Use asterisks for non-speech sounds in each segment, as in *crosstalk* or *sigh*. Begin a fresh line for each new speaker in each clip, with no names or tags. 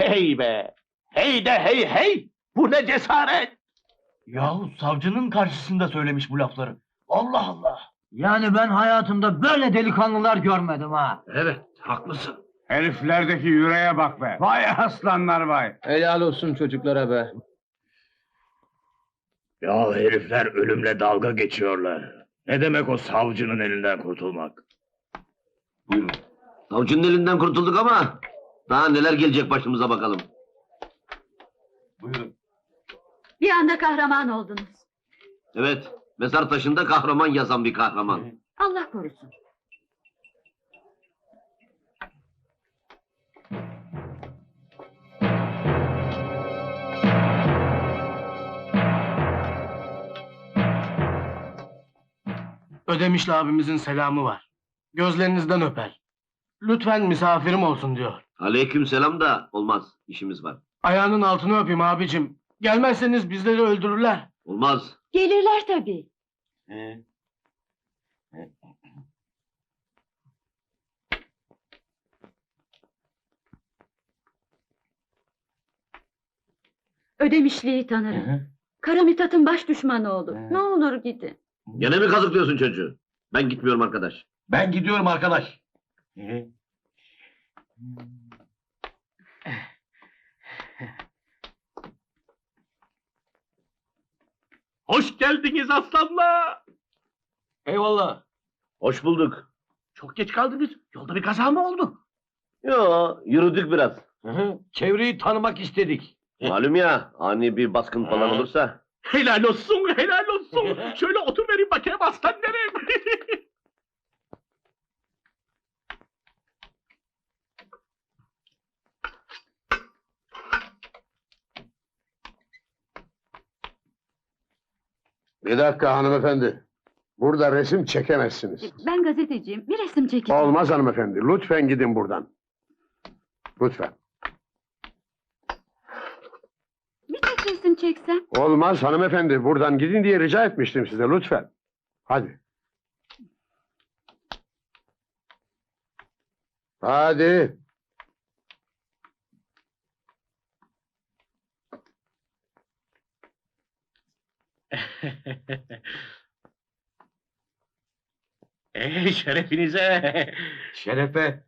Hey be! Hey de hey hey! Bu ne cesaret!
Yahu savcının karşısında söylemiş bu lafları. Allah Allah.
Yani ben hayatımda böyle delikanlılar görmedim ha.
Evet, haklısın.
Heriflerdeki yüreğe bak be. Vay aslanlar vay.
Helal olsun çocuklara be.
Ya herifler ölümle dalga geçiyorlar. Ne demek o savcının elinden kurtulmak?
Buyurun. Savcının elinden kurtulduk ama daha neler gelecek başımıza bakalım.
Buyurun.
Bir anda kahraman oldunuz.
Evet, mezar taşında kahraman yazan bir kahraman. *laughs*
Allah korusun.
Ödemişli abimizin selamı var. Gözlerinizden öper. Lütfen misafirim olsun diyor.
Aleyküm selam da olmaz, işimiz var.
Ayağının altını öpeyim abicim. Gelmezseniz bizleri öldürürler.
Olmaz.
Gelirler tabii. Ödemişliği tanırım. Kara Mithat'ın baş düşmanı olur. Ne olur gidin.
Gene mi kazıklıyorsun çocuğu? Ben gitmiyorum arkadaş.
Ben gidiyorum arkadaş.
Hoş geldiniz aslanlar!
Eyvallah.
Hoş bulduk.
Çok geç kaldınız. Yolda bir kaza mı oldu?
Yo, yürüdük biraz.
Çevreyi tanımak istedik.
Malum ya, ani bir baskın falan olursa.
Helal olsun, helal olsun. Şöyle otur verin bakayım aslanlarım. *laughs*
Bir dakika hanımefendi. Burada resim çekemezsiniz.
Ben gazeteciyim. Bir resim çekeceğim.
Olmaz hanımefendi. Lütfen gidin buradan. Lütfen.
Bir tek resim çeksem.
Olmaz hanımefendi. Buradan gidin diye rica etmiştim size. Lütfen. Hadi. Hadi. *laughs*
şerefinize.
Şerefe.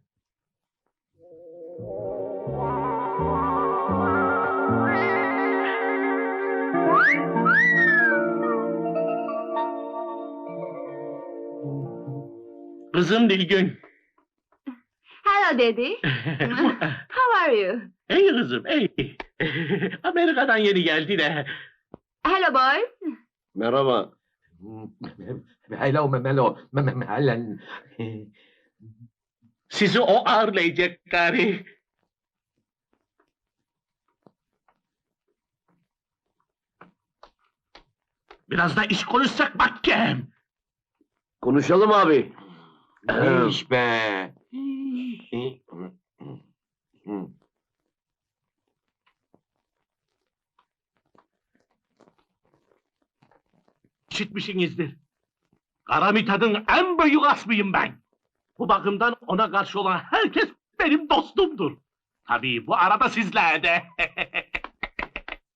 Kızım Dilgün.
Hello daddy. *laughs* How are you?
ey kızım, ey. Amerika'dan yeni geldi de.
Hello boys.
Merhaba.
Hello Memelo. Memelen.
Sizi o ağırlayacak gari. Biraz da iş konuşsak bakkem.
Konuşalım abi.
Ne iş be?
İşitmişsinizdir. Kara Mithat'ın en büyük asmıyım ben. Bu bakımdan ona karşı olan herkes benim dostumdur. Tabii bu arada sizler de. *laughs*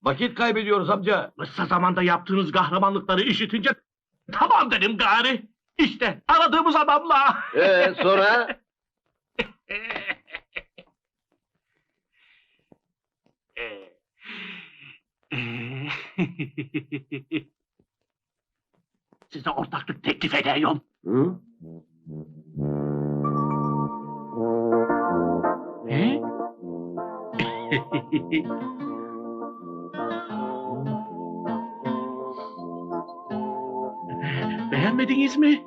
Vakit kaybediyoruz amca.
Kısa zamanda yaptığınız kahramanlıkları işitince tamam dedim gari. İşte aradığımız adamla.
Ee, sonra? *laughs* *laughs*
Size ortaklık teklif ediyorum.
Hı?
He? *laughs* Beğenmediniz mi?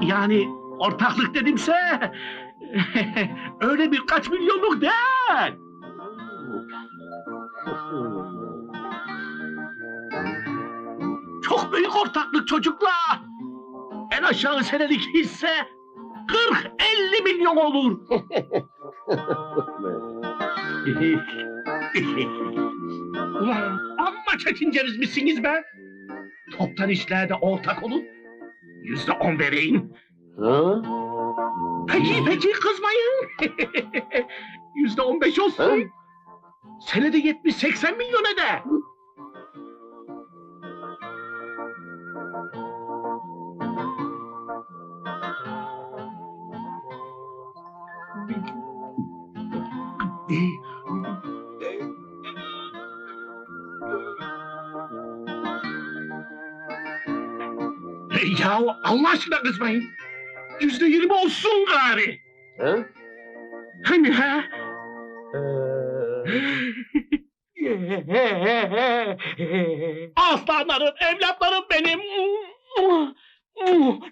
Yani ortaklık dedimse *laughs* öyle birkaç milyonluk değil. Büyük ortaklık çocuklar. En aşağı senelik hisse 40-50 milyon olur. Ulan amma çekinceniz misiniz be? Toptan işlerde ortak olun. Yüzde on vereyim.
Ha?
Peki peki kızmayın. *laughs* Yüzde on beş olsun. Senede yetmiş seksen milyon eder. Ya Allah aşkına kızmayın. Yüzde yirmi olsun gari.
Ha?
Hani ha? *laughs* Aslanlarım, evlatlarım benim.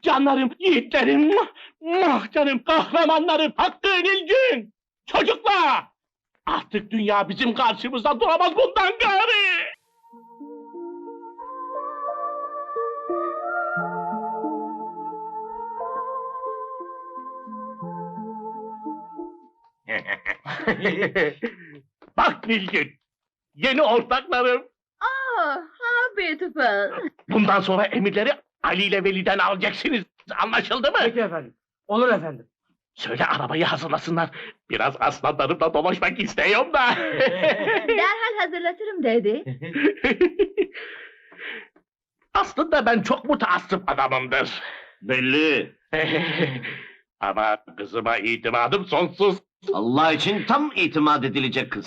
Canlarım, yiğitlerim. Ah canım, kahramanlarım, Hakkı Nilgün. Çocuklar! Artık dünya bizim karşımızda duramaz bundan gari. *laughs* Bak Nilgün, yeni ortaklarım.
Oh, how beautiful.
Bundan sonra emirleri Ali ile Veli'den alacaksınız. Anlaşıldı mı?
Peki efendim. Olur efendim.
Söyle arabayı hazırlasınlar. Biraz aslanlarımla dolaşmak istiyorum da. *laughs*
Derhal hazırlatırım dedi. *laughs*
Aslında ben çok mutaassıp adamımdır.
Belli. *laughs*
Ama kızıma itimadım sonsuz.
Allah için tam itimat edilecek kız.